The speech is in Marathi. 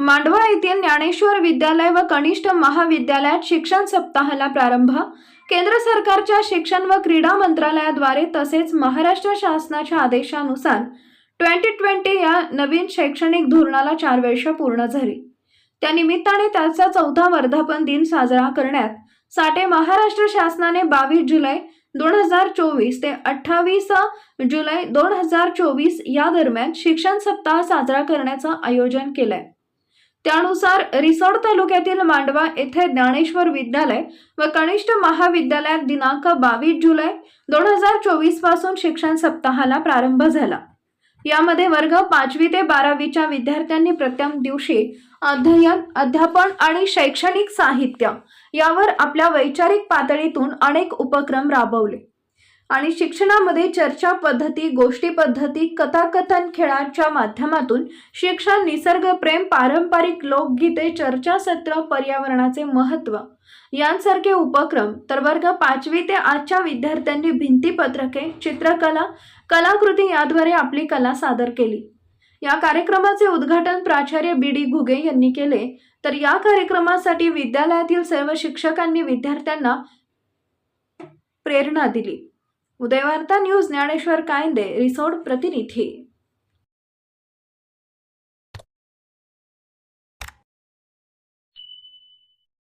मांडवा येथील ज्ञानेश्वर विद्यालय व कनिष्ठ महाविद्यालयात शिक्षण सप्ताहाला प्रारंभ. केंद्र सरकारच्या शिक्षण व क्रीडा मंत्रालयाद्वारे तसेच महाराष्ट्र शासनाच्या आदेशानुसार ट्वेंटी ट्वेंटी या नवीन शैक्षणिक धोरणाला चार वर्ष पूर्ण झाली. त्यानिमित्ताने त्याचा चौथा वर्धापन दिन साजरा करण्यात साठे महाराष्ट्र शासनाने बावीस जुलै दोन हजार चोवीस ते अठ्ठावीस जुलै दोन हजार चोवीस या दरम्यान शिक्षण सप्ताह साजरा करण्याचं आयोजन केलंय. त्यानुसार रिसोड तालुक्यातील मांडवा येथे ज्ञानेश्वर विद्यालय व कनिष्ठ महाविद्यालयात दिनांक बावीस जुलै दोन हजार चोवीसपासून शिक्षण सप्ताहाला प्रारंभ झाला. यामध्ये वर्ग पाचवी ते बारावीच्या विद्यार्थ्यांनी प्रथम दिवशी अध्ययन अध्यापन आणि शैक्षणिक साहित्य यावर आपल्या वैचारिक पातळीतून अनेक उपक्रम राबवले. आणि शिक्षणामध्ये चर्चा पद्धती गोष्टी पद्धती कथाकथन खेळांच्या माध्यमातून शिक्षण निसर्ग प्रेम पारंपरिक लोकगीते चर्चासत्र पर्यावरणाचे महत्त्व यांसारखे उपक्रम तर वर्ग पाचवी ते आजच्या विद्यार्थ्यांनी भिंतीपत्रके चित्रकला कलाकृती याद्वारे आपली कला सादर केली. या कार्यक्रमाचे उद्घाटन प्राचार्य बी डी घुगे यांनी केले. तर या कार्यक्रमासाठी विद्यालयातील सर्व शिक्षकांनी विद्यार्थ्यांना प्रेरणा दिली. उदयवार्ता न्यूज ज्ञानेश्वर कायंदे रिसोड प्रतिनिधी.